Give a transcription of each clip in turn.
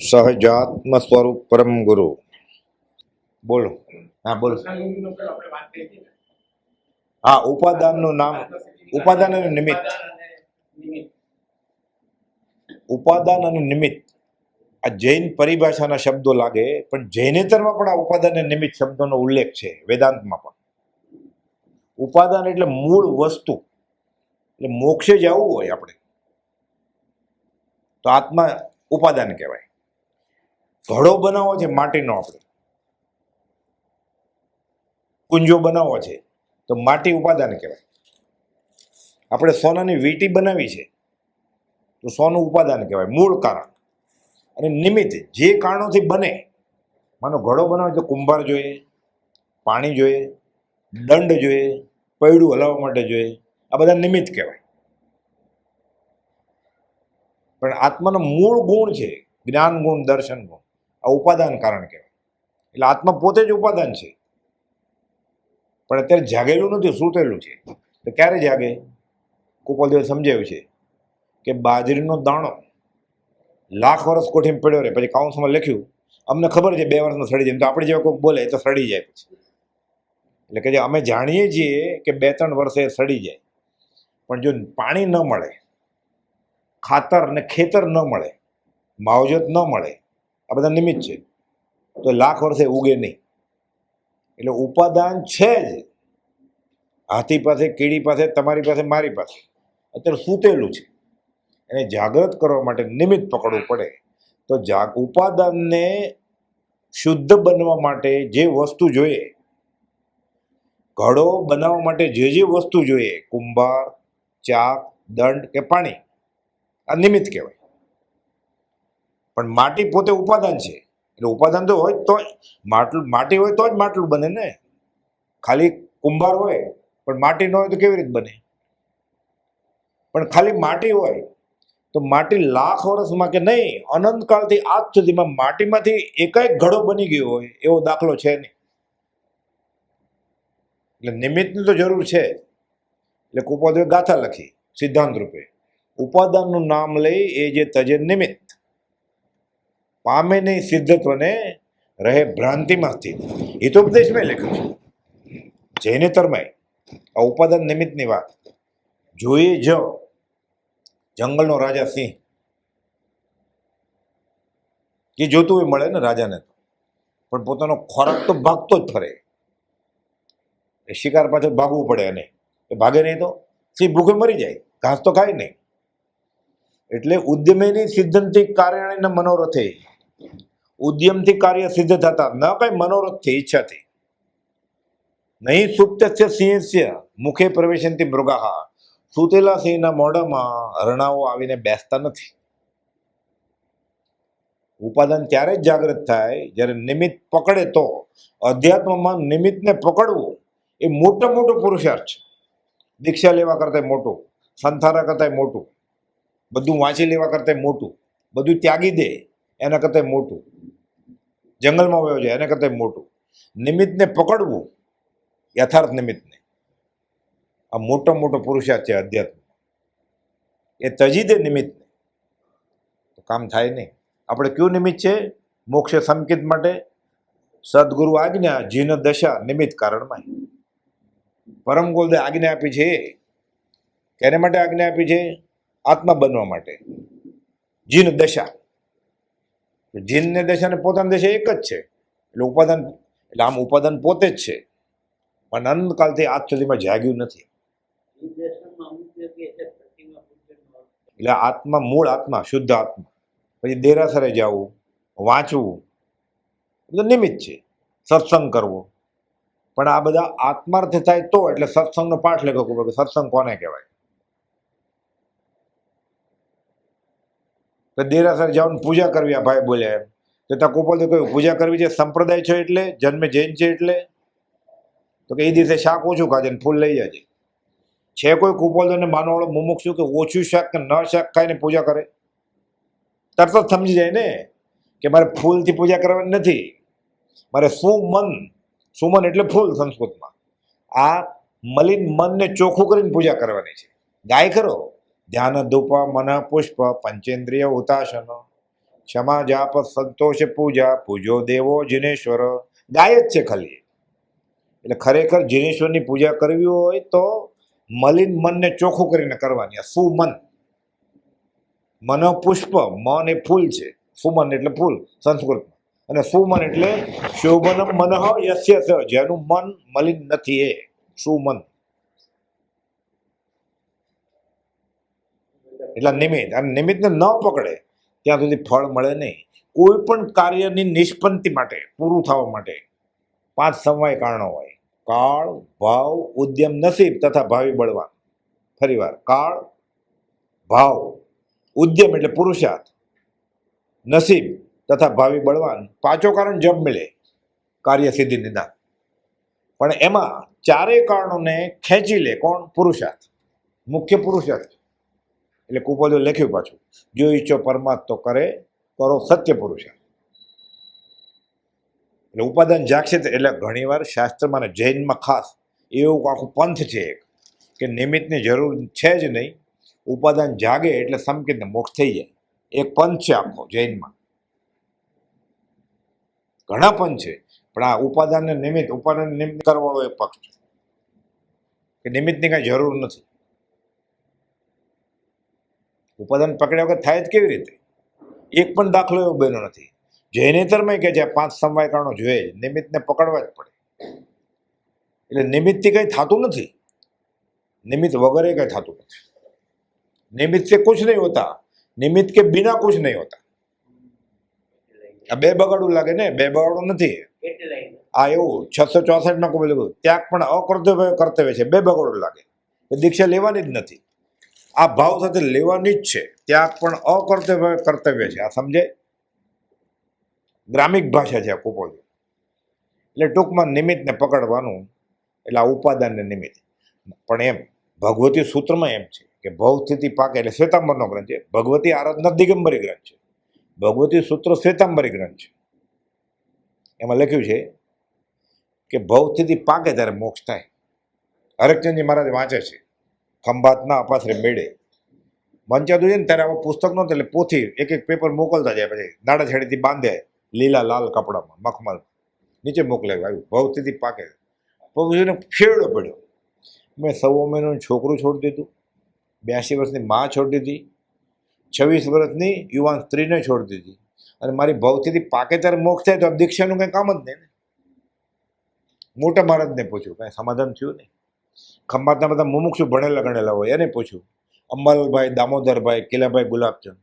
સહજાત્મ સ્વરૂપ પરમ ગુરુ. બોલો. હા બોલો. હા ઉપાદાનનું નામ ઉપાદાન અને નિમિત્ત. ઉપાદાન અને નિમિત્ત. આ જૈન પરિભાષાના શબ્દો લાગે પણ જૈનેતરમાં પણ આ ઉપાદાન અને નિમિત્ત શબ્દોનો ઉલ્લેખ છે વેદાંતમાં પણ. ઉપાદાન એટલે મૂળ વસ્તુ. એટલે મોક્ષે જવું હોય આપણે. તો આત્મા ઉપાદાન કહેવાય. ઘડો બનાવવો છે માટીનો આપણે. કુંજો બનાવવો છે, તો માટી ઉપાદાન કહેવાય. આપણે સોનાની વીંટી બનાવી છે, તો સોનું ઉપાદાન કહેવાય, મૂળ કારણ. અને નિમિત્ત જે કારણોથી બને, માનો ઘડો બનાવે તો કુંભાર જોઈએ, પાણી જોઈએ, દંડ જોઈએ, પૈડું હલાવવા માટે જોઈએ, આ બધા નિમિત્ત કહેવાય. પણ આત્માનો મૂળ ગુણ છે, જ્ઞાન ગુણ, દર્શન ગુણ. આ ઉપાદાન કારણ કહેવાય. એટલે આત્મા પોતે જ ઉપાદાન છે. પણ અત્યારે જાગેલું નથી, સૂતેલું છે. તો ક્યારે જાગે? કુપલદેવ સમજાવ્યું છે કે બાજરીનો દાણો લાખ વર્ષ કોઠીમાં પડ્યો રહે. પછી કાઉન્સમાં લખ્યું, અમને ખબર છે બે વર્ષમાં સડી જાય. તો આપણે જેવા કોઈ બોલે તો સડી જાય પછી. એટલે કે જે અમે જાણીએ છીએ કે બે ત્રણ વર્ષે સડી જાય. પણ જો પાણી ન મળે, ખાતર ને ખેતર ન મળે, માવજત ન મળે આ બધા નિમિત્ત છે. તો લાખ વર્ષે ઉગે નહીં. એટલે ઉપાદાન છે જ. હાથી પાસે, કીડી પાસે, તમારી પાસે, મારી પાસે. અત્યારે સૂતેલું છે. એને જાગૃત કરવા માટે નિમિત્ત પકડવું પડે. તો જાગ, ઉપાદાનને શુદ્ધ બનવા માટે જે વસ્તુ જોઈએ, ઘડો બનાવવા માટે જે જે વસ્તુ જોઈએ, કુંભાર, ચાક, દંડ કે પાણી, આ નિમિત્ત કહેવાય. પણ માટી પોતે ઉપાદાન છે. એટલે ઉપાદાન તો હોય તો માટલું, માટી હોય તો જ માટલું બને ને. ખાલી કુંભાર હોય, પણ માટી ન હોય તો કેવી રીતે બને? પણ ખાલી માટી હોય, તો માટી લાખ વર્ષમાં કે નહીં અનંતકાળથી આજ સુધીમાં માટીમાંથી એકાએક ઘડો બની ગયો હોય, એવો દાખલો છે નહીં. એટલે નિમિત્તની તો જરૂર છે. એટલે કુપોદેવે ગાથા લખી, સિદ્ધાંત રૂપે. ઉપાદાનનું નામ લઈ એ જે તજે નિમિત્ત. પામે નહીં સિદ્ધત્વને રહે ભ્રાંતિમાંથી. હિતોપદેશમાં લખ્યું છે. જૈનેતરમાંય આ ઉપાદાન નિમિત્તની વાત. જોઈએ જ જંગલનો રાજા સિંહ. એ જોતું હોય મળે ને રાજાને તો. પણ પોતાનો ખોરાક તો ભાગતો જ ફરે. એ શિકાર પાછળ ભાગવું પડે એને એ ભાગે નહીં તો સિંહ ભૂખે મરી જાય. ઘાસ તો ખાય નહીં. એટલે ઉદ્યમેની સિદ્ધંતિ કારણે મનોરથે ઉદ્યમથી કાર્ય સિદ્ધ થતા ન કઈ મનોરથથી ઈચ્છાથી નહીં સુપ્તસ્ય સિંહસ્ય, મુખે પ્રવેશનથી મૃગાહા. સૂતેલા સિંહના મોઢામાં હરણાઓ આવીને બેસતા નથી. ઉપાદાન ત્યારે જ જાગૃત થાય જ્યારે નિમિત્ત પકડે તો. અધ્યાત્મમાં નિમિત્તને પકડવું એ મોટો મોટો પુરુષાર્થ છે. દીક્ષા લેવા કરતાં મોટું, સંથારા કરતાં મોટું, બધું વાંચી લેવા કરતાં મોટું, બધું ત્યાગી દે એના કરતાં મોટું. જંગલમાં વયો જાય, એના કરતાં મોટું. નિમિત્તને પકડવું, યથાર્થ નિમિત્તને. આ મોટો મોટો પુરુષાર્થ છે અધ્યાત્મ. એ તજી દે નિમિત્તને. તો કામ થાય નહીં. આપણે કયું નિમિત્ત છે? મોક્ષ સંકેત માટે સદગુરુ આજ્ઞા જીન દશા નિમિત્ત કારણમાં. પરમ ગોલદે આજ્ઞા આપી છે. કેને માટે આજ્ઞા આપી છે? આત્મા બનવા માટે. જીન દશા. જીન દેશ અને પોતાના પોતાની એક જ છે. એટલે ઉપાદાન, એટલે આમ ઉપાદાન પોતે જ છે. પણ અનંતકાલથી આજ સુધીમાં જાગ્યું નથી. એટલે આત્મા, મૂળ આત્મા, શુદ્ધ આત્મા. પછી દેરાસરે જવું, વાંચવું. બધું નિમિત્ત છે. સત્સંગ કરવો. પણ આ બધા આત્માર્થ થાય તો એટલે સત્સંગનો પાઠ લેખો સત્સંગ કોને કહેવાય? તો દેરાસર જવાનું પૂજા કરવી આ ભાઈ બોલ્યા એમ. તો ત્યાં તો કહ્યું, પૂજા કરવી છે, સંપ્રદાય છે એટલે, જન્મે જૈન છે એટલે? તો કે એ દિવસે શાક ઓછું ખાજે ફૂલ લઈ જજે. છે કોઈ કુપોલને માનવાળો મુમુક્ષુ કે ઓછું શાક કે ન શાક ખાઈને પૂજા કરે? તરત જ સમજી જાય ને કે મારે ફૂલથી પૂજા કરવાની નથી. મારે સુમન સુમન એટલે ફૂલ સંસ્કૃતમાં. આ મલિન મનને ચોખ્ખું કરીને પૂજા કરવાની છે. ગાય કરો. ધ્યાન ધૂપ મન પુષ્પ પંચેન્દ્રિય ઉતાસન ક્ષમા જાપ સંતોષ પૂજા પૂજો દેવો જિનેશ્વર ગાય જ છે ખાલી એટલે ખરેખર જિનેશ્વરની પૂજા કરવી હોય તો મલિન મનને ચોખ્ખું કરીને કરવાની આ સુમન. મન પુષ્પ મન એ ફૂલ છે. સુમન એટલે ફૂલ સંસ્કૃતમાં અને સુમન એટલે શુભન મનઃ યસ્ય જેનું મન મલિન નથી એ. સુમન. એટલે નિમિત્ત. અને નિમિત્તને ન પકડે, ત્યાં સુધી ફળ મળે નહીં. કોઈ પણ કાર્યની નિષ્પન્તિ માટે, પૂરું થવા માટે પાંચ સમવાય કારણો હોય. કાળ, ભાવ, ઉદ્યમ નસીબ તથા ભાવિ બળવાન. ફરીવાર, કાળ, ભાવ, ઉદ્યમ એટલે પુરુષાર્થ. નસીબ તથા ભાવિ બળવાન પાંચો કારણ જબ મળે, કાર્ય સિદ્ધિ નિદાન. પણ એમાં ચારેય કારણોને ખેંચી લે કોણ? પુરુષાર્થ. મુખ્ય પુરુષાર્થ. એટલે કુપોલે લખ્યું પાછું. જો ઈચ્છો પરમાત્મ તો કરે, કરો સત્ય પુરુષાર્થ એટલે ઉપાદાન જાગશે એટલે ઘણીવાર શાસ્ત્રમાં અને જૈનમાં ખાસ એવું આખું પંથ છે એક, કે નિમિત્તની જરૂર છે જ નહીં. ઉપાદાન જાગે એટલે સમકીને મોક્ષ થઈ જાય. એક પંથ છે આખો જૈનમાં. ઘણા પંથ છે. પણ આ ઉપાદાનને નિમિત્ત ઉપાદાન નિમિત્ત કરવાળો એક પક્ષ છે. કે નિમિત્તની કાંઈ જરૂર નથી. ઉપાદાન પકડ્યા વગર થાય જ કેવી રીતે? એક પણ દાખલો એવો બન્યો નથી. જૈનેતરમાં કે જ્યાં પાંચ સમવાયકારણો જોઈએ નિમિત્તને પકડવા જ પડે. એટલે નિમિત્તથી કંઈ થતું નથી. નિમિત્ત વગર એ કંઈ થતું નથી. નિમિત્ત કુછ નહીં હોતા, નિમિત્ત કે બિના કુછ નહીં હોતા. આ બે બગાડું લાગે ને, બે બગાડું નથી. આ એવું છસો ચોસઠ ના કુમે લખ્યું ત્યાગ પણ અકર્તવ્ય કર્તવ્ય છે, બે બગાડું લાગે. એ દીક્ષા લેવાની જ નથી. આ ભાવ સાથે લેવાની જ છે. ત્યાગ પણ અકર્તવ્ય કર્તવ્ય છે. આ સમજે? ગ્રામિક ભાષા છે આ કુપોલ એટલે ટૂંકમાં નિમિત્તને પકડવાનું, એટલે આ ઉપાદાનને નિમિત્ત. પણ એમ, ભગવતી સૂત્રમાં એમ છે કે ભવસ્થિતિ પાકે એટલે શ્વેતાંબરનો ગ્રંથ છે. ભગવતી આરાધના દિગંબરી ગ્રંથ છે. ભગવતી સૂત્ર શ્વેતાંબરી ગ્રંથ છે. એમાં લખ્યું છે કે ભવસ્થિતિ પાકે ત્યારે મોક્ષ થાય. હરકચંદજી મહારાજ વાંચે છે. ખંભાતના અપાશ્રે મેળે. મંચા છે ને ત્યારે આવા પુસ્તક નહોતું, એટલે પોથી એક એક પેપર મોકલતા જાય, પછી નાડા છેડેથી બાંધે લીલા લાલ કપડામાં, મખમલ. નીચે મોકલે આવ્યું. ભવતીથી પાકે. પછી ફેરડો પડ્યો. મેં સવા મહિનાનું છોકરું છોડી દીધું. બ્યાસી વર્ષની મા છોડી દીધી. છવ્વીસ વર્ષની યુવાન સ્ત્રીને છોડી દીધી. અને મારી ભવતીથી પાકે ત્યારે મોક્ષ થાય તો દીક્ષાનું કંઈ કામ જ નહીં ને. મોટા મહારાજને પૂછ્યું, કાંઈ સમાધાન થયું નહીં? ખંભાતના બધા મુમુક્ષુ ભણેલા ગણેલા હોય, એને પૂછ્યું. અંબાલાલભાઈ, દામોદરભાઈ, કિલાભાઈ ગુલાબચંદ.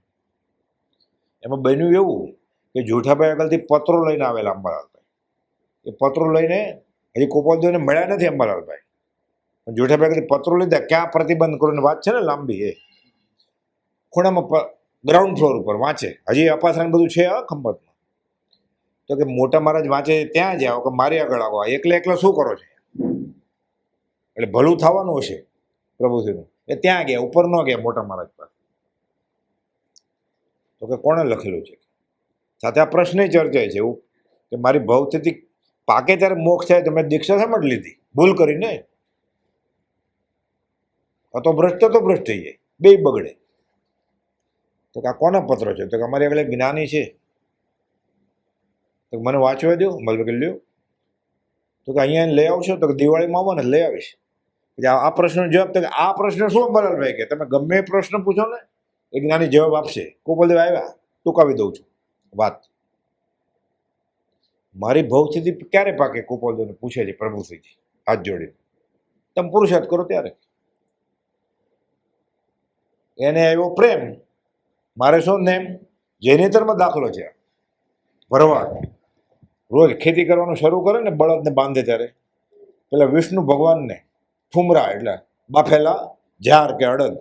એમાં બન્યું એવું કે જૂઠાભાઈ આગળથી પત્રો લઈને આવેલા અંબાલાલભાઈ. એ પત્રો લઈને હજી કોપાલદેવને મળ્યા નથી અંબાલાલભાઈ. પણ જૂઠાભાઈ આગળથી પત્રો લીધા. ક્યાં પ્રતિબંધ કરો? વાત છે ને લાંબી એ. ખૂણામાં ગ્રાઉન્ડ ફ્લોર ઉપર વાંચે. હજી અપાસન બધું છે આ ખંભાતમાં. તો કે મોટા મહારાજ વાંચે ત્યાં જાઓ કે મારી આગળ આવો. એકલા એકલા શું કરો છો? એટલે ભલું થવાનું હશે પ્રભુજીનું. એ ત્યાં ગયા, ઉપર ન ગયા મોટા મહારાજ પાસે. તો કે કોણે લખેલું છે? સાથે આ પ્રશ્ન ચર્ચાય છે એવું કે મારી ભવથી પાકે ત્યારે મોક્ષ થાય તો મેં દીક્ષા સમજ લીધી? ભૂલ કરીને આ તો ભ્રષ્ટ તો ભ્રષ્ટ થઈ જાય બે બગડે. તો કે આ કોના પત્ર છે? તો કે અમારી આગળ જ્ઞાની છે. તો મને વાંચવા દો મતલબ લ્યો. તો કે અહીંયા લઈ આવશો, તો કે દિવાળીમાં આવો ને લઈ આવીશ. આ પ્રશ્ન જવાબ તો આ પ્રશ્ન શું અંબાલાલભાઈ કે તમે ગમે પ્રશ્ન પૂછો ને, એ જ્ઞાની જવાબ આપશે. ગોપાલદેવ આવ્યા, ટૂંકાવી દઉં છું. વાત. મારી ભવસ્થિતિ ક્યારે પાકે ગોપાલદેવને પૂછે છે પ્રભુશ્રીજી હાથ જોડીને. તમે પુરુષાર્થ કરો ત્યારે. એને આવ્યો પ્રેમ. મારે શું નેમ? જૈનેતરમાં દાખલો છે. ભરવા. રોજ ખેતી કરવાનું શરૂ કરે ને બળદને બાંધે ત્યારે. પેલા વિષ્ણુ ભગવાનને ઠુમરા એટલે બાફેલા ઝાર કે અડદ.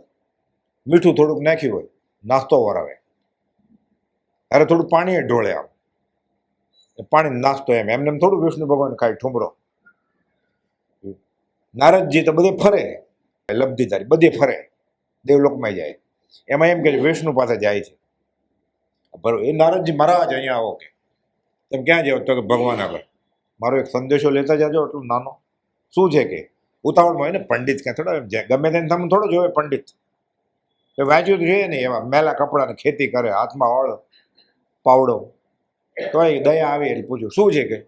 મીઠું થોડુંક નાખ્યું હોય, નાસ્તો વરાવે. અરે થોડું પાણી ઢોળે આમ. પાણી નાસ્તો એમ. એમને એમ થોડું વિષ્ણુ ભગવાન ખાય, ઠુમરો. નારદજી તો બધે ફરે. લબ્ધિધારી બધે ફરે. દેવલોકમાં જાય. એમાં એમ કે વિષ્ણુ પાસે જાય છે. બરોબર એ નારદજી મહારાજ અહીંયા આવો કે. તમે ક્યાં જાઓ? તો કે ભગવાન આગળ. મારો એક સંદેશો લેતા જાજો એટલો નાનો. શું છે કે? ઉતાવળમાં હોય ને પંડિત ક્યાં થોડા ગમે તેને તમે થોડો જોવે પંડિત. એ વાંચ્યું તો જોઈએ ને એવા મેલા કપડાને ખેતી કરે, હાથમાં હળ પાવડો. તોય દયા આવી એટલે પૂછ્યું, શું છે કે?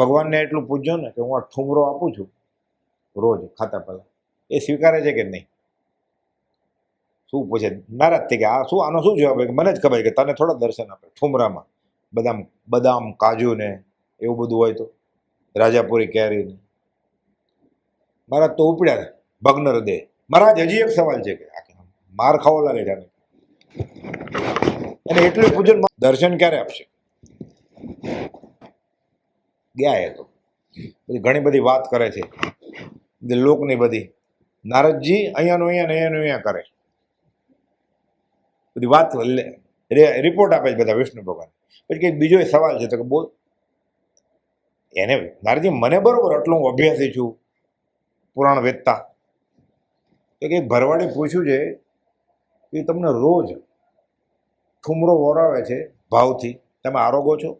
ભગવાનને એટલું પૂછજો ને કે હું આ ઠુમરો આપું છું, રોજ ખાતા પહેલાં. એ સ્વીકારે છે કે નહીં? શું પૂછે? નારાજ થઈ કે આ શું, આનો શું જવાબ મને જ ખબર કે તને થોડા દર્શન આપે ઠુમરામાં. બદામ બદામ કાજુ ને એવું બધું હોય તો. રાજાપુરી કેરી ને મહારાજ તો ઉપડ્યા ભગ્ન હૃદય. મહારાજ, હજી એક સવાલ છે કે માર ખાવો લાગે છે અને એટલું પૂજન દર્શન ક્યારે આપશે? ગયા એ તો. પછી ઘણી બધી વાત કરે છે. લોકની બધી. નારદજી અહીંયાનું અહીંયા ને અહીંયાનું અહીંયા કરે. બધી વાત રિપોર્ટ આપે છે બધા વિષ્ણુ ભગવાન. પછી કંઈક બીજો સવાલ છે તો કે બોલ. એને નારજી મને બરોબર આટલો હું અભ્યાસી છું. પુરાણ વેદતા. એક એક ભરવાડે પૂછ્યું છે કે તમને રોજ ઠુમરો વોરાવે છે ભાવથી? તમે આરોગો છો?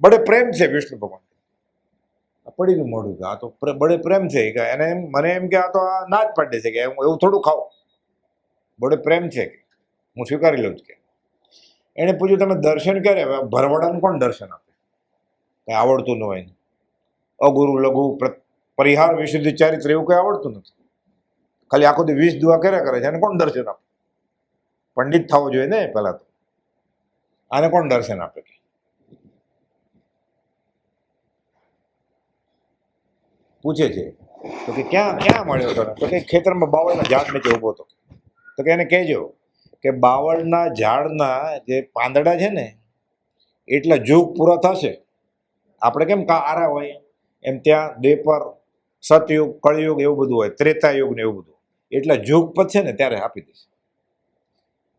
બડે પ્રેમ છે વિષ્ણુ ભગવાન. પડી ગયું મોઢું કે આ તો બડે પ્રેમ છે કે એને એમ, મને એમ કે આ તો આ ના જ પાડે છે કે હું એવું થોડું ખાઉં. બડે પ્રેમ છે કે? હું સ્વીકારી લઉં છું કે. એણે પૂછ્યું, તમે દર્શન કરે ભરવાડાનું કોણ દર્શન આપે? કંઈ આવડતું ન હોય અગુરુ લઘુ પ્ર- પરિહાર વિશુદ્ધ ચારિત્ર, એવું કંઈ આવડતું નથી. ખાલી આખો દી વીસ દુઆ કર્યા કરે છે. એને કોણ દર્શન આપે? પંડિત થવો જોઈએ ને પહેલાં તો. આને કોણ દર્શન આપે? પૂછે છે. તો કે ક્યાં ક્યાં મળ્યો તને તો કે ખેતરમાં બાવળના ઝાડ નીચે ઊભો હતો. તો કે એને કહેજો કે બાવળના ઝાડના જે પાંદડા છે ને, એટલા જુગ પૂરા થશે. આપણે કેમ કા આરા હોય? એમ ત્યાં દેપર સતયુગ, કળયુગ એવું બધું હોય, ત્રેતાયુગ ને એવું બધું એટલા જુગ પતશે ને ત્યારે આપી દઈશ.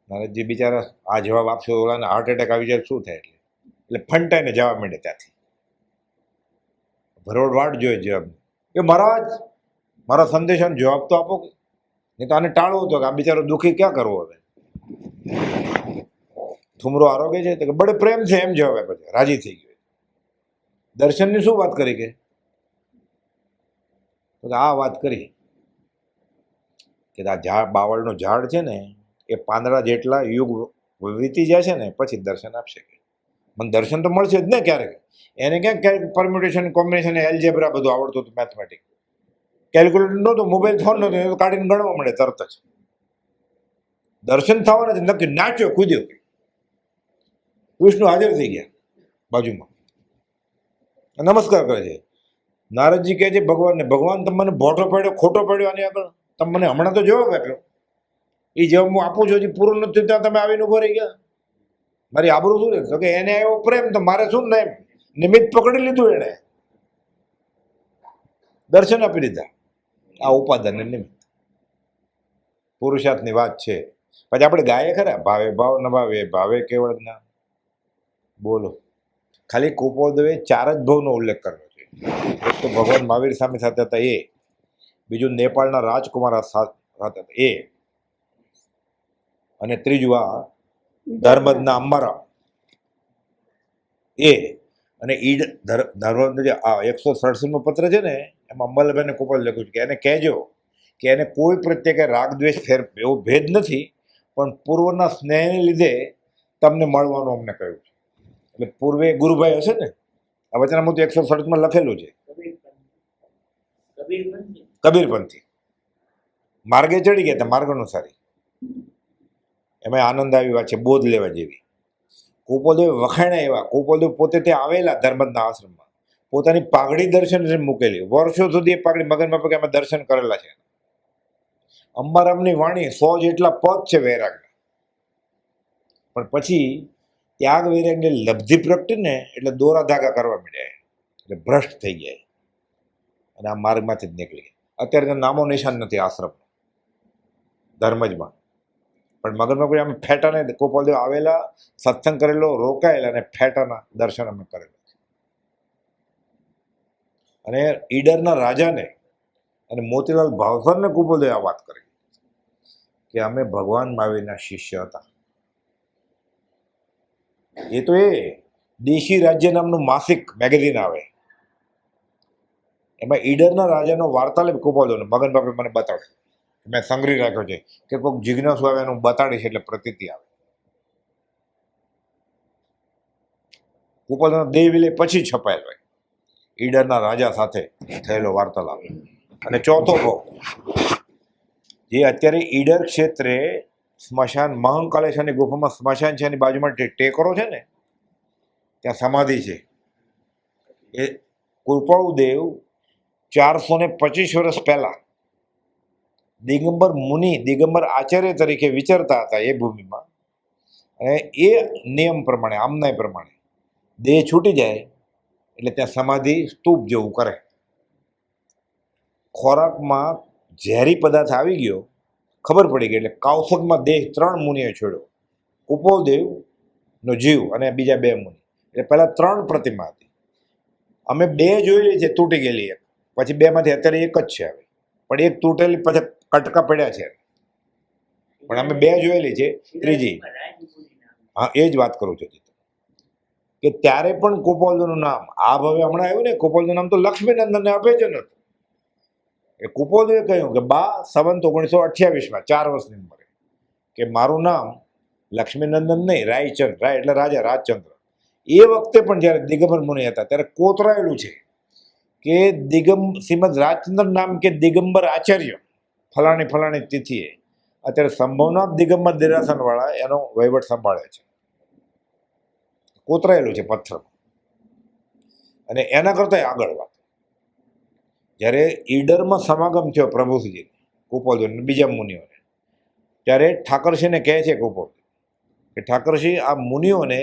નારદજી બિચારા આ જવાબ આપશો ઓલાને હાર્ટ એટેક આવી જાય શું થાય એટલે? એટલે ફંટાઈને જવાબ માંડે ત્યાંથી. ભરોડ વાટ જોઈએ જવાબ એ મહારાજ, મારા સંદેશાનો જવાબ તો આપો નહીં તો આને ટાળવો હતો કે આ બિચારો દુઃખી ક્યાં કરવો હવે? થુમરો આરોગ્ય છે તો કે, બડે પ્રેમ છે. એમ જવાબ આપ્યો છે. રાજી થઈ ગયો. દર્શનની શું વાત કરી કે? આ વાત કરી કે આ ઝાડ, બાવળનું ઝાડ છે ને, એ પાંદડા જેટલા યુગ વીતી જાય છે ને, પછી દર્શન આપશે. મને દર્શન તો મળશે જ ને ક્યારેક. એને ક્યાં ક્યારેક પરમ્યુટેશન કોમ્બિનેશન એલજેબ્રા બધું આવડતું હતું મેથમેટિક કેલ્ક્યુલેટર નહોતું મોબાઈલ ફોન નહોતો એ કાઢીને ગણવા મળે તરત જ. દર્શન થવાના નથી નક્કી નાચ્યો, કૂદ્યો. વિષ્ણુ હાજર થઈ ગયા બાજુમાં. નમસ્કાર કરે છે. નારદજી કહે છે, ભગવાનને, ભગવાન તમને ભોટો પડ્યો, ખોટો પડ્યો આની આગળ. તમને હમણાં તો જવાબ આપ્યો એ જવાબ હું આપું છું, હજી પૂરું નથી ત્યાં તમે આવીને ઊભો રહી ગયા. મારી આબરૂ શું તો કે એને આવ્યો પ્રેમ, તો મારે શું ને નિમિત્ત પકડી લીધું એણે. દર્શન આપી દીધા. આ ઉપાદન નિમિત્ત. પુરુષાર્થની વાત છે. પછી આપણે ગાયે ખરા, ભાવે ભાવ ન ભાવે ભાવે કેવળ ના બોલો. ખાલી કુપોદવે ચાર જ ભાવનો ઉલ્લેખ કર્યો એક તો ભગવાન મહાવીર સ્વામી સાથે હતા એ. બીજું નેપાળના રાજકુમાર સાથે હતા એ. અને ત્રીજું આ ધર્મદના અંબારામ. એ. અને ઈ ધર્મદ જે આ એકસો સડસઠનો પત્ર છે ને, એમાં અંબાલાભાઈને કોપર લખ્યું છે કે એને કહેજો કે એને કોઈ પ્રત્યે કે રાગ દ્વેષ ફેર, એવો ભેદ નથી, પણ પૂર્વના સ્નેહને લીધે તમને મળવાનું અમને કહ્યું છે. એટલે પૂર્વે ગુરુભાઈ હશે ને આ વચનામૃત એકસો સડસમાં લખેલું છે. કબીરપંથી. માર્ગે ચડી ગયા માર્ગ અનુસારી. એમાં આનંદ આવી વાત છે, બોધ લેવા જેવી. કુપોદેવ વખાણ્યા એવા કુપોદેવ પોતે ત્યાં આવેલા ધર્મદના આશ્રમમાં. પોતાની પાઘડી દર્શન મૂકેલી. વર્ષો સુધી એ પાઘડી મગનમાં પગે અમે દર્શન કરેલા છે. અંબારામની વાણી સો જેટલા પદ છે વૈરાગના. પણ પછી ત્યાગ વૈરાગની લબ્ધિ પ્રગટીને એટલે દોરા ધાગા કરવા માંડ્યા એટલે ભ્રષ્ટ થઈ જાય અને આ માર્ગમાંથી જ નીકળી ગયા. અત્યારે નામો નિશાન નથી આશ્રમ ધર્મજમાં. પણ મગનમાં કોઈ અમે ફેટાને ગોપાલદેવ આવેલા, સત્સંગ કરેલો, રોકાયેલા અને ફેટાના દર્શન અમે કરેલા અને ઈડરના રાજાને અને મોતીલાલ ભાવસરને ગોપાલદેવ આ વાત કરી. કે અમે ભગવાન મહાવીરના શિષ્ય હતા. એ તો એ. દેશી રાજ્ય નામનું માસિક મેગેઝિન આવે. એમાં ઈડરના રાજાનો વાર્તાલાપ ને મગન બાપે મને બતાવ્યો મેં સંગ્રહી રાખ્યો છે કે કોઈક જિજ્ઞાસુ આવે એનું બતાડીશ એટલે પ્રતિતિ આવે. કુપોલનો દેહ વિલે પછી છપાયેલો હોય. ઈડરના રાજા સાથે થયેલો વાર્તાલાપ. અને ચોથો ભાવ જે અત્યારે ઈડર ક્ષેત્રે સ્મશાન મહંકાલેશ્વરની ગુફામાં સ્મશાન છે, એની બાજુમાં ટેકરો છે ને, ત્યાં સમાધિ છે. એ કૃપાળુદેવ ચારસો ને પચીસ વર્ષ પહેલાં દિગંબર મુનિ, દિગંબર આચાર્ય તરીકે વિચરતા હતા એ ભૂમિમાં. અને એ નિયમ પ્રમાણે આમનાય પ્રમાણે, દેહ છૂટી જાય એટલે ત્યાં સમાધિ સ્તૂપ જેવું કરે. ખોરાકમાં ઝેરી પદાર્થ આવી ગયો ખબર પડી ગઈ એટલે કાવસકમાં દેહ ત્રણ મુનિએ છોડ્યો. કુપોલદેવનો જીવ અને બીજા બે મુનિ. એટલે પહેલાં ત્રણ પ્રતિમા હતી. અમે બે જોયેલી છે, તૂટી ગયેલી એક. પછી બેમાંથી અત્યારે એક જ છે હવે. પણ એક તૂટેલી, પછી કટકા પડ્યા છે. પણ અમે બે જોયેલી છે, ત્રીજી. હા, એ જ વાત કરું છું. કે ત્યારે પણ કુપોલનું નામ, આ હવે હમણાં આવ્યું ને કુપોલનું નામ તો લક્ષ્મીનંદનને અભેજન હતું એ કુપોલદેવે કહ્યું કે, બા, સંવંત ઓગણીસો અઠ્યાવીસમાં ચાર વર્ષની ઉંમરે, કે મારું નામ લક્ષ્મીનંદન નહીં, રાયચંદ્ર, રાય એટલે રાજા, રાજચંદ્ર. એ વખતે પણ જ્યારે દિગંબર મુનિ હતા, ત્યારે કોતરાયેલું છે કે દિગમ, શ્રીમદ રાજચંદ્ર નામ કે દિગંબર આચાર્ય, ફલાણી ફલાણી તિથિએ, અત્યારે સંભવનાથ દિગંબર દેરાસનવાળા એનો વહીવટ સંભાળે છે. કોતરાયેલું છે પથ્થર અને એના કરતાં આગળ વાત. જ્યારે ઈડરમાં સમાગમ થયો પ્રભુજી, કુપોલજી બીજા મુનિઓને. ત્યારે ઠાકરસિંહને કહે છે કુપોલ કે ઠાકરસિંહ આ મુનિઓને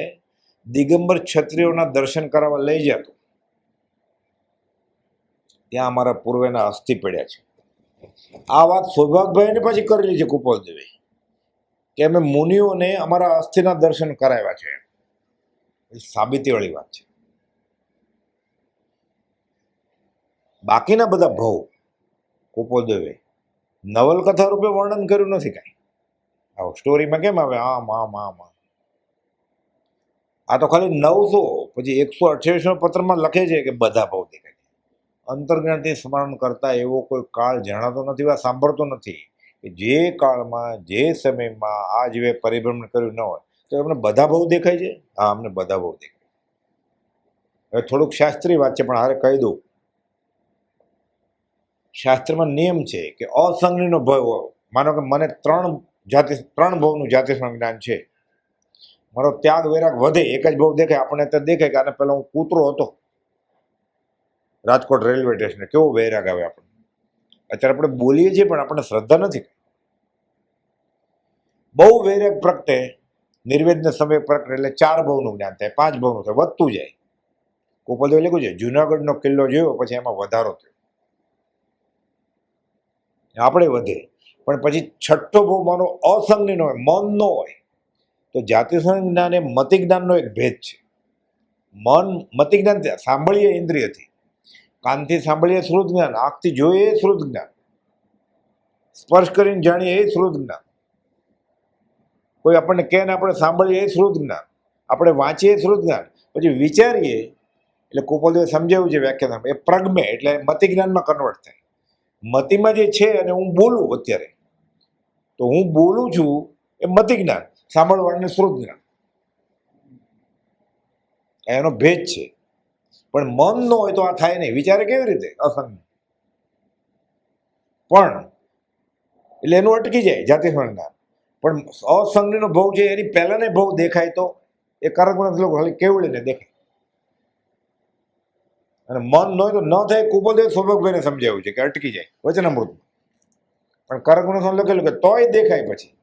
દિગંબર ક્ષત્રિયોના દર્શન કરાવવા લઈ જતો ત્યાં અમારા પૂર્વેના અસ્થિ પડ્યા છે. આ વાત સૌભાગભાઈને પછી કરેલી છે કુપોલદેવે કે અમે મુનિઓને અમારા અસ્થિના દર્શન કરાવ્યા છે. એ સાબિતીવાળી વાત છે. બાકીના બધા ભવ કુપોદેવે નવલકથા રૂપે વર્ણન કર્યું નથી કાંઈ. આવો સ્ટોરીમાં કેમ આવે? આમ આમ આમ આમ. આ તો ખાલી નવસો પછી એકસો અઠ્યાવીસમાં પત્રમાં લખે છે કે બધા ભાવ દેખાય અંતર્જ્ઞાનથી સ્મરણ કરતા એવો કોઈ કાળ જણાતો નથી વા સાંભળતો નથી કે જે કાળમાં, જે સમયમાં આ જીવે પરિભ્રમણ કર્યું ન હોય તો અમને બધા ભાવ દેખાય છે? હા, અમને બધા ભાવ દેખાય હવે થોડુંક શાસ્ત્રીય વાત છે પણ હારે કહી દઉં. શાસ્ત્રમાં નિયમ છે કે અસંગનીનો ભય હોય માનો કે મને ત્રણ જાતિ, ત્રણ ભવનું જાતિ જ્ઞાન છે. મારો ત્યાગ, વૈરાગ વધે, એક જ ભાવ દેખાય, આપણને તો દેખાય કે આને પહેલાં હું કૂતરો હતો. રાજકોટ રેલવે સ્ટેશને કેવો વૈરાગ આવે આપણને. અત્યારે આપણે બોલીએ છીએ, પણ આપણને શ્રદ્ધા નથી. બહુ વૈરાગ પ્રગટે, નિર્વેદના સમય પ્રગટે, એટલે ચાર ભાવનું જ્ઞાન થાય, પાંચ ભાવનું થાય, વધતું જાય. કોપલદેવ લખ્યું છે, જુનાગઢનો કિલ્લો જોયો, પછી એમાં વધારો થયો. આપણે વધે. પણ પછી છઠ્ઠો ભાવ માનો અસંજ્ઞનો હોય મનનો હોય, તો જાતિ સંજ્ઞાન એ મતિ જ્ઞાનનો એક ભેદ છે. મન મતિ જ્ઞાન સાંભળીએ ઇન્દ્રિયથી. કાનથી સાંભળીએ શ્રુત જ્ઞાન આંખથી જોઈએ એ શ્રુત જ્ઞાન સ્પર્શ કરીને જાણીએ એ શ્રુત જ્ઞાન કોઈ આપણને કહે ને આપણે સાંભળીએ એ શ્રુત જ્ઞાન આપણે વાંચીએ શ્રુત જ્ઞાન પછી વિચારીએ, એટલે કુપોલદેવે સમજાવ્યું છે વ્યાખ્યાન એ પ્રગમે, એટલે મતિ જ્ઞાનમાં કન્વર્ટ થાય. મતિમાં જે છે અને હું બોલું અત્યારે, તો હું બોલું છું એ મતિ જ્ઞાન, સાંભળવાનું શ્રુત જ્ઞાન. એનો ભેદ છે. પણ મન ન હોય તો આ થાય નહીં. વિચારે કેવી રીતે? અસંગ. પણ, એટલે એનું અટકી જાય જાતિ જ્ઞાન. પણ અસંગનો ભોગ છે, એની પહેલાને ભોગ દેખાય તો એ કરગુણ લોકો ખાલી કેવડીને દેખાય. અને મન ન હોય તો ન થાય કુપોલદેવ સૌભાગભાઈને સમજાવ્યું છે કે અટકી જાય વચનામૃત પણ કરગુણ લખેલું કે તોય દેખાય પછી.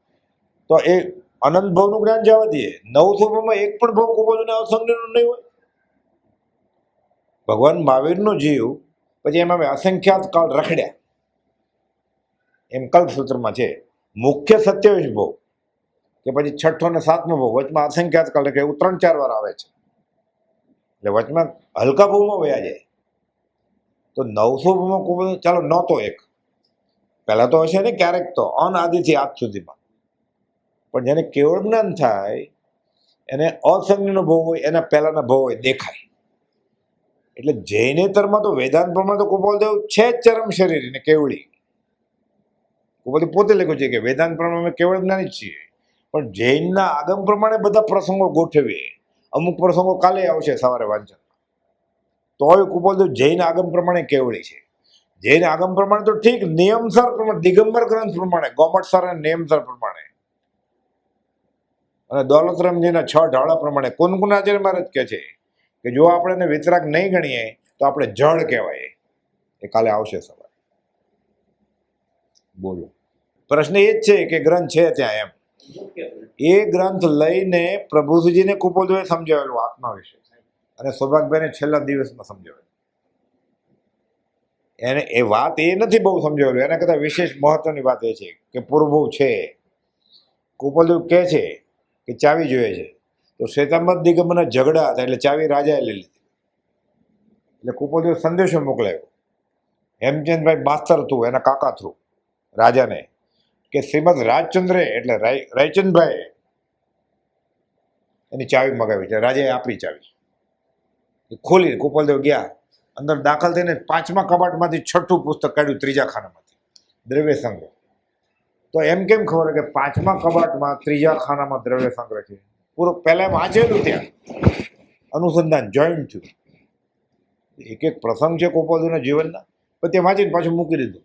તો એ અનંત ભવનું જ્ઞાન જવા દઈએ. નવ સ્વભાવમાં એક પણ ભવ કુપોલને અસંગનો નહીં હોય. ભગવાન મહાવીરનો જીવ પછી એમાં અસંખ્યાત કાળ રખડ્યા. એમ કલ્પસૂત્રમાં છે. મુખ્ય સત્યવીસ ભોગ કે પછી છઠ્ઠો ને સાતમો ભોગ વચમાં અસંખ્યાત કાળ રખડે એવું ત્રણ ચાર વાર આવે છે. એટલે વચમાં હલકા ભવમાં વયા જાય. તો નવસો ભવમાં કુંભ ચાલો નહોતો એક. પહેલાં તો હશે ને ક્યારેક તો અનાદિથી આજ સુધીમાં. પણ જેને કેવળ જ્ઞાન થાય, એને અસંગનો ભવ હોય, એના પહેલાંના ભવ હોય, દેખાય. એટલે જૈનેતરમાં તો વેદાંત પ્રમાણે તો કુપોલદેવ છે ચરમ શરીર ને કેવળી. કુપોલદેવ પોતે લખ્યું છે કે વેદાંત પ્રમાણે અમે કેવળ જ્ઞાની જ છીએ. પણ જૈનના આગમ પ્રમાણે બધા પ્રસંગો ગોઠવીએ. અમુક પ્રસંગો કાલે આવશે સવારે વાંચન. તોય કુપોલદેવ જૈન આગમ પ્રમાણે કેવળી છે. જૈન આગમ પ્રમાણે તો ઠીક, નિયમસર પ્રમાણે, દિગંબર ગ્રંથ પ્રમાણે, ગોમટસર અને નિયમસર પ્રમાણે. અને દોલતરામજીના છ ઢાળા પ્રમાણે કુનકુનાચાર્ય મહારાજ કહે છે કે જો આપણે એને વિતરાગ નહીં ગણીએ, તો આપણે જળ કહેવાય. એ કાલે આવશે સવારે. બોલો. પ્રશ્ન એ જ છે કે ગ્રંથ છે ત્યાં એમ. એ ગ્રંથ લઈને પ્રભુજીને કુપોદોએ સમજાવેલું આત્મા વિશે. અને સૌભાગભાઈને છેલ્લા દિવસમાં સમજાવેલું. એને એ વાત એ નથી બહુ સમજાવેલું. એના કરતાં વિશેષ મહત્વની વાત એ છે કે પૂર્વભૂ છે. કુપોલદેવ કહે છે કે ચાવી જોઈએ છે. તો શ્વેતાંબર દિગંબરના ઝઘડા હતા એટલે ચાવી રાજાએ લઈ લીધી. એટલે કુપોલદેવ સંદેશો મોકલાયો. હેમચંદભાઈ માસ્તર થ્રુ, એના કાકા થ્રુ, રાજાને. કે શ્રીમદ રાજચંદ્રે, એટલે રાય, રાયચંદભાઈ એની ચાવી મગાવી છે રાજાએ આપી ચાવી. એ ખોલી, ગોપાલદેવ ગયા, અંદર દાખલ થઈને પાંચમા કબાટમાંથી છઠ્ઠું પુસ્તક કાઢ્યું ત્રીજા ખાનામાંથી, દ્રવ્ય સંગ્રહ. તો એમ કેમ ખબર કે પાંચમા કબાટમાં ત્રીજા ખાનામાં દ્રવ્ય સંગ્રહ છે? પૂરું, પહેલાં વાંચેલું ત્યાં. અનુસંધાન જોઈન્ટ થયું. એક એક પ્રસંગ છે કોપાદુના જીવનના. પણ તે વાંચીને પાછું મૂકી દીધું.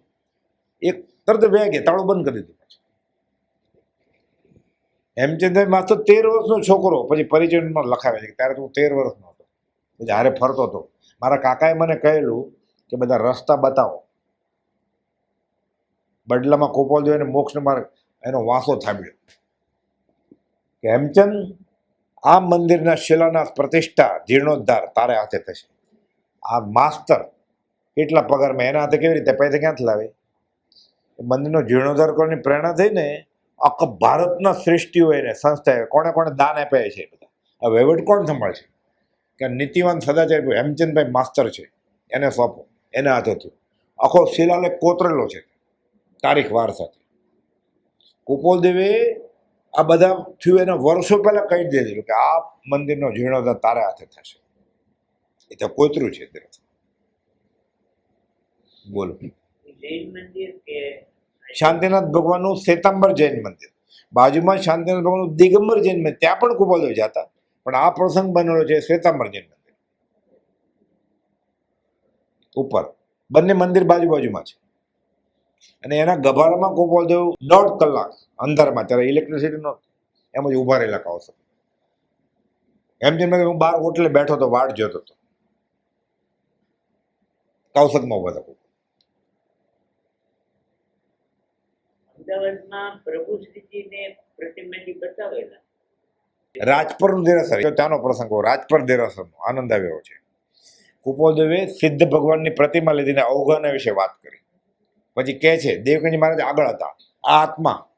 એક તરત વેગે, તાળું બંધ કરી દીધું હેમચંદ્ર માસ્તર તેર વર્ષનો છોકરો, પછી પરિચયમાં લખાવે છે ત્યારે હું તેર વર્ષનો હતો. પછી હારે ફરતો હતો. મારા કાકાએ મને કહેલું કે બધા રસ્તા બતાવો. બદલામાં કોપોલ એને મોક્ષનો માર્ગ એનો વાંસો થાબ્યો. કે હેમચંદ, આ મંદિરના શિલાનાથ પ્રતિષ્ઠા જીર્ણોદ્ધાર તારે હાથે થશે. આ માસ્તર કેટલા પગારમાં, એના હાથે કેવી રીતે? પૈસા ક્યાંથી લાવે? મંદિરનો જીર્ણોદ્ધાર કરવાની પ્રેરણા થઈને આખા ભારતના શ્રેષ્ઠીઓ એને સંસ્થાએ કોણે કોણે દાન આપ્યા છે બધા. વહીવટ કોણ સંભાળશે? કે નીતિવાન સદાચાર્ય હેમચંદભાઈ માસ્તર છે. એને સોંપો. એને હાથે થયું આખો શિલાલેખ કોતરેલો છે. તારીખ વાર સાથે. કુપોલદેવે આ બધા થયું એના વર્ષો પહેલાં કહી દીધેલું કે આ મંદિરનો જીર્ણોદ્ધાર તારા હાથે થશે. એ તો કોતરું છે બોલો. જૈન મંદિર કે શાંતિનાથ ભગવાનનું શ્વેતાંબર જૈન મંદિર. બાજુમાં શાંતિનાથ ભગવાનનું દિગંબર જૈન મંદિર. ત્યાં પણ કુપોલદેવ જતા. પણ આ પ્રસંગ બનેલો છે શ્વેતાંબર જૈન મંદિર. ઉપર. બંને મંદિર બાજુ બાજુમાં છે. અને એના ગભારામાં ગોપાલદેવ દોઢ કલાક અંધારમાં, ત્યારે ઇલેક્ટ્રિસિટી નહોતી એમ જ ઊભા રહેલા કાવસર એમ જેમ હું બહાર હોટલે બેઠો તો વાટ જોતો હતો. કૌશકમાં ઊભા હતા. અમદાવાદમાં પ્રભુ પ્રતિમાજી પ્રસંગ આનંદ આવ્યો છે. સિદ્ધ ભગવાનની પ્રતિમા લીધીને અવગણના વિશે વાત કરી. પછી કહે છે દેવકંજી મહારાજ આગળ હતા. આ આત્મા.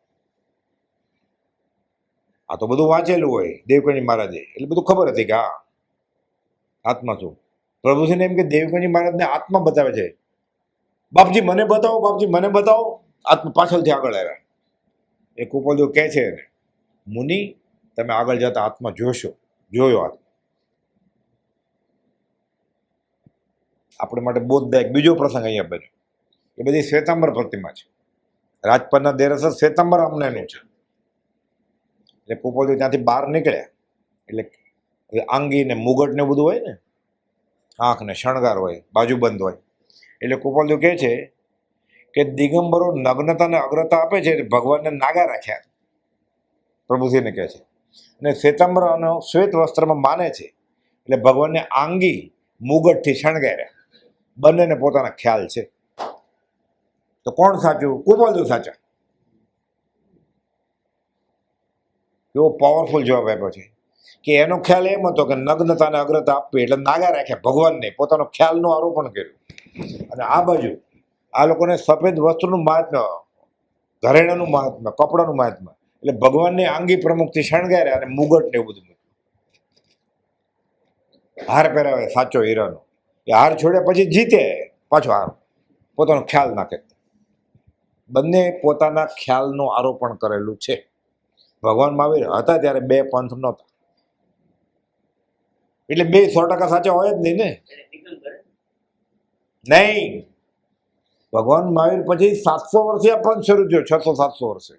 આ તો બધું વાંચેલું હોય દેવકંજી મહારાજે. એટલે બધું ખબર હતી કે હા, આત્મા શું? પ્રભુજીને એમ કે દેવકંજી મહારાજને આત્મા બતાવે છે. બાપજી, મને બતાવો, બાપજી, મને બતાવો. આત્મા પાછળથી આગળ આવ્યા. એ કુપોલદેવ કહે છે, મુનિ, તમે આગળ જતા આત્મા જોશો, જોયો આત્મા. આપણે માટે બોધદાયક બીજો પ્રસંગ અહીંયા બન્યો. એ બધી શ્વેતાંબર પ્રતિમા છે. રાજપરના દેરસર શ્વેતાંબર અમનેનું છે. એટલે કુપોલદેવ ત્યાંથી બહાર નીકળ્યા. એટલે આંગી ને મુગટ ને બધું હોય ને, આંખ ને શણગાર હોય બાજુબંધ હોય. એટલે કુપોલદેવ કહે છે કે દિગંબરો નગ્નતાને અગ્રતા આપે છે ભગવાનને નાગા રાખ્યા પ્રભુજીને કહે છે. અને શ્વેતંબર અને શ્વેત વસ્ત્રમાં માને છે. એટલે ભગવાનને આંગી મુગટથી શણગાર્યા. બંનેને પોતાના ખ્યાલ છે. તો કોણ સાચું? કુપોલદેવ સાચા. એવો પાવરફુલ જવાબ આપ્યો છે. કે એનો ખ્યાલ એમ હતો કે નગ્નતાને અગ્રતા આપવી એટલે નાગા રાખ્યા ભગવાનને. પોતાનો ખ્યાલનું આરોપણ કર્યું. અને આ બાજુ આ લોકોને સફેદ વસ્ત્રનું મહાત્મ્ય ઘરેણાનું મહાત્મ્ય કપડાનું મહાત્મ્ય. એટલે ભગવાનને આંગી પ્રમુખથી શણગાર્યા અને મુગટ ને એવું બધું હાર પહેરાવે સાચો હીરાનો. એ હાર છોડ્યા પછી જીતે પાછો હાર. પોતાનો ખ્યાલ નાખે. બંને પોતાના ખ્યાલનું આરોપણ કરેલું છે. ભગવાન મહાવીર હતા ત્યારે બે પંથ નહોતા. એટલે બે સો ટકા સાચા હોય જ નહીં ને? નહીં. ભગવાન મહાવીર પછી સાતસો વર્ષે આ શરૂ થયો, છસો સાતસો વર્ષે.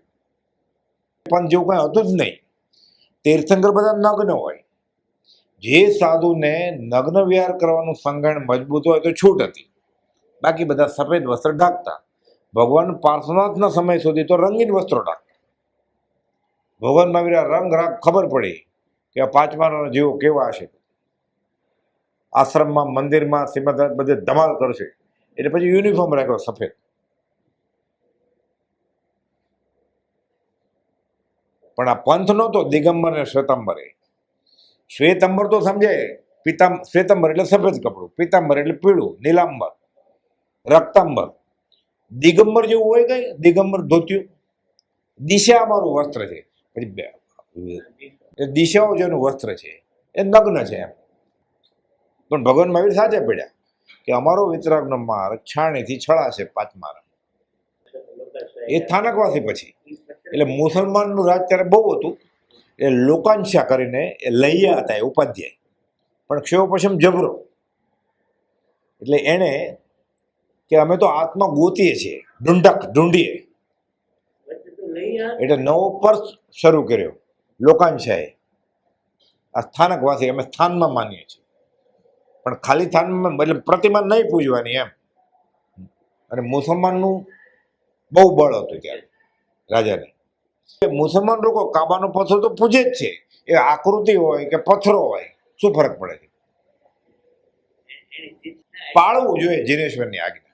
પંથ જેવું કંઈ હતું જ નહીં. તીર્થંકર બધા નગ્ન હોય. જે સાધુને નગ્ન વિહાર કરવાનું સંગણ મજબૂત હોય તો છૂટ હતી. બાકી બધા સફેદ વસ્ત્ર ઢાંકતા. ભગવાન પાર્શ્વનાથના સમય સુધી તો રંગીન વસ્ત્રો ઢાંકતા. ભગવાન મહાવીર રંગ રાગ ખબર પડી કે આ પાંચમાનો જીવો કેવા હશે? આશ્રમમાં, મંદિરમાં, શ્રીમદ, બધે ધમાલ કરશે. એટલે પછી યુનિફોર્મ રાખ્યો સફેદ પણ આ પંથ નહોતો, દિગંબર ને એ. શ્વેતંબર તો સમજાય પિતામ શ્વેતંબર એટલે સફેદ કપડું, પિતાંબર એટલે પીળું, નીલાંબર, રક્તાંબર. દિગંબર જેવું હોય કઈ, દિગંબર ધોતિયું. દિશા અમારું વસ્ત્ર છે. પછી દિશાઓ જેનું વસ્ત્ર છે. એ નગ્ન છે એમ. પણ ભગવાન મહાવીર સાચે પડ્યા. કે અમારો વિતરાગનો માર્ગ છાણીથી છળાશે પાંચ માર્ગ એ સ્થાનકવાસી પછી. એટલે મુસલમાનનું રાજ ત્યારે બહુ હતું. એ લોકાંક્ષા કરીને એ લૈયા હતા એ ઉપાધ્યાય. પણ ક્ષયો પશ્ચિમ જબરો. એટલે એણે કે અમે તો આત્મા ગોતીએ છીએ, ઢુંઢક, ઢૂંઢીએ. એટલે નવો પર્સ શરૂ કર્યો, લોકાંક્ષાએ. આ સ્થાનકવાસી અમે સ્થાનમાં માનીએ છીએ. પણ ખાલી થાનમાં એટલે પ્રતિમા નહીં પૂજવાની એમ. અને મુસલમાનનું બહુ બળ હતું ત્યારે, રાજાને. મુસલમાન લોકો કાબાનો પથ્થર તો પૂજે જ છે. એ આકૃતિ હોય કે પથ્થરો હોય, શું ફરક પડે છે? પાળવું જોઈએ જીનેશ્વરની આજ્ઞા.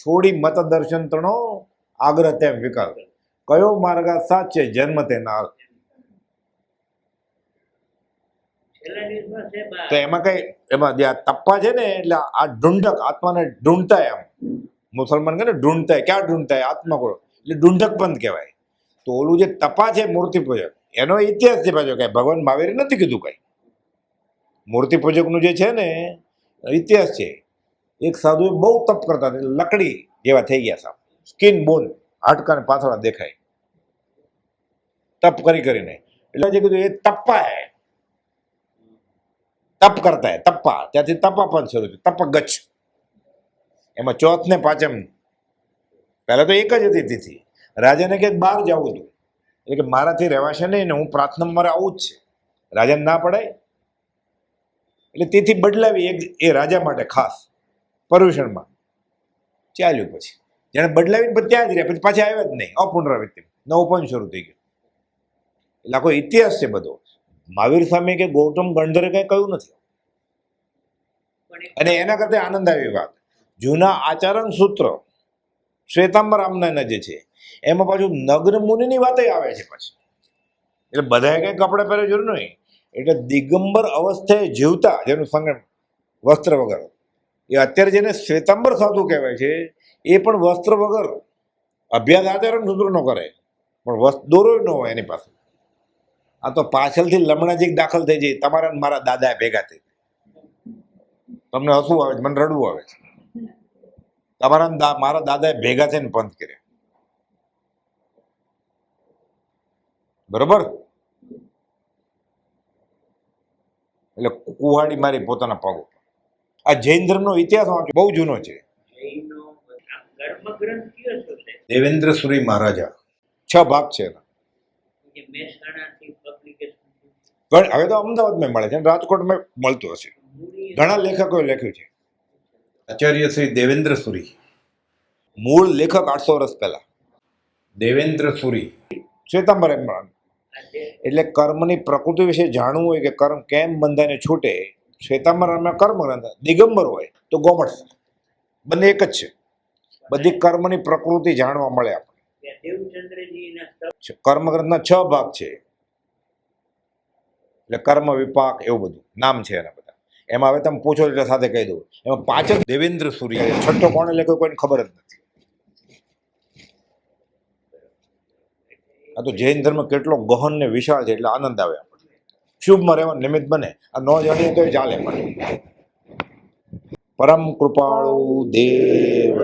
છોડી મત દર્શન તણો આગ્રહ તેમ વિકલ્પ કયો માર્ગ સાચે જન્મ તે નાલ છેલ્લા દિવસમાં છે બા તો એમાં કઈ, એમાં જે તપ્પા છે ને, એટલે આ ઢૂંઢક, આત્માને ઢૂંઢતા એમ. મુસલમાન કહે ને ઢૂંઢતા ક્યાં ઢૂંઢતા આત્મા કરો એટલે ઢૂંઢક પંથ કહેવાય. તો ઓલું જે તપા છે, મૂર્તિ પૂજક, એનો ઇતિહાસ છે પાછો કઈ. ભગવાન મહાવીરે નથી કીધું કઈ. મૂર્તિ પૂજકનું જે છે ને, ઇતિહાસ છે. એક સાધુ બહુ તપ કરતા લકડી જેવા થઈ ગયા સાહેબ સ્કિન, બોન, હાડકાને પાછળ દેખાય. તપ કરી કરીને. એટલે જે કીધું એ તપ્પા હે. તપ કરતા તપ્પા. ત્યાંથી તપા પણ શરૂ થયું તપ ગચ્છ એમાં ચોથ ને પાંચમ. પહેલાં તો એક જ હતી તિથિ. રાજાને કે બહાર જવું હતું. એટલે કે મારાથી રહેવાશે નહીં ને હું પ્રાર્થના મારે આવું જ છે. રાજાને ના પડાય. એટલે તિથિ બદલાવી એક એ રાજા માટે ખાસ. પર્યુષણમાં. ચાલ્યું પછી. જેને બદલાવીને પછી ત્યાં જ રહ્યા, પછી પાછા આવ્યા જ નહીં. અપુનરાવૃત્તિ નવું પણ શરૂ થઈ ગયું. એટલે આખો ઇતિહાસ છે બધો. મહાવીર સ્વામી કે ગૌતમ ગણધરે કંઈ કહ્યું નથી. અને એના કરતા આનંદ આવી વાત. જૂના આચરણ સૂત્ર શ્વેતાંબરામના જે છે એમાં પાછું નગ્ન મુનિની વાત આવે છે પછી. એટલે બધાએ કંઈ કપડાં પહેરે જરૂર નહીં. એટલે દિગંબર અવસ્થાએ જીવતા જેનું સંગમ વસ્ત્ર વગર. એ અત્યારે જેને શ્વેતાંબર સાધુ કહેવાય છે એ પણ વસ્ત્ર વગર અભ્યાસ આચરણ સૂત્ર ન કરે. પણ વસ્ત્ર દોરો ન હોય એની પાસે. આ તો પાછળથી લમણાજીક દાખલ થઈ જાય તમારા મારા દાદા ભેગા થઈ તમને હસવું આવે છે મને રડવું આવે છે. તમારા મારા દાદાએ ભેગા થઈને પંથ કર્યા. બરોબર? એટલે કુહાડી મારી પોતાના પગ. આ જૈન ધર્મનો ઇતિહાસ વાંચો બહુ જૂનો છે? દેવેન્દ્ર સુરી મહારાજા. છ ભાગ છે એના. કે મહેસાણાથી પબ્લિકેશન ઘણ- હવે તો અમદાવાદમાં મળે છે અને રાજકોટમાં મળતું હશે. ઘણા લેખકોએ લખ્યું છે. આચાર્ય શ્રી દેવેન્દ્ર સુરી. મૂળ લેખક આઠસો વર્ષ પહેલા. દેવેન્દ્ર સુરી. શ્વેતાંબર એમ એટલે કર્મની પ્રકૃતિ વિશે જાણવું હોય કે કર્મ કેમ બંધાને છૂટે શ્વેતાંબર કર્મ ગ્રંથ દિગંબર હોય તો ગોમઠ બંને એક જ છે. બધી કર્મની પ્રકૃતિ જાણવા મળે આપણે કર્મગ્રંથના છ ભાગ છે. એટલે કર્મ વિપાક એવું બધું. નામ છે એના બધા. એમાં હવે તમે પૂછો એટલે સાથે કહી દઉં. એમાં પાંચ દેવેન્દ્ર સૂર્ય છઠ્ઠો કોણ લખ્યો કોઈને ખબર જ નથી. આ તો જૈન ધર્મ કેટલો ગહન ને વિશાળ છે એટલે આનંદ આવે આપણને. શુભમાં રહેવા નિમિત્ત બને. આ ન જાણીએ તો ચાલે પણ. પરમ કૃપાળુ દેવ.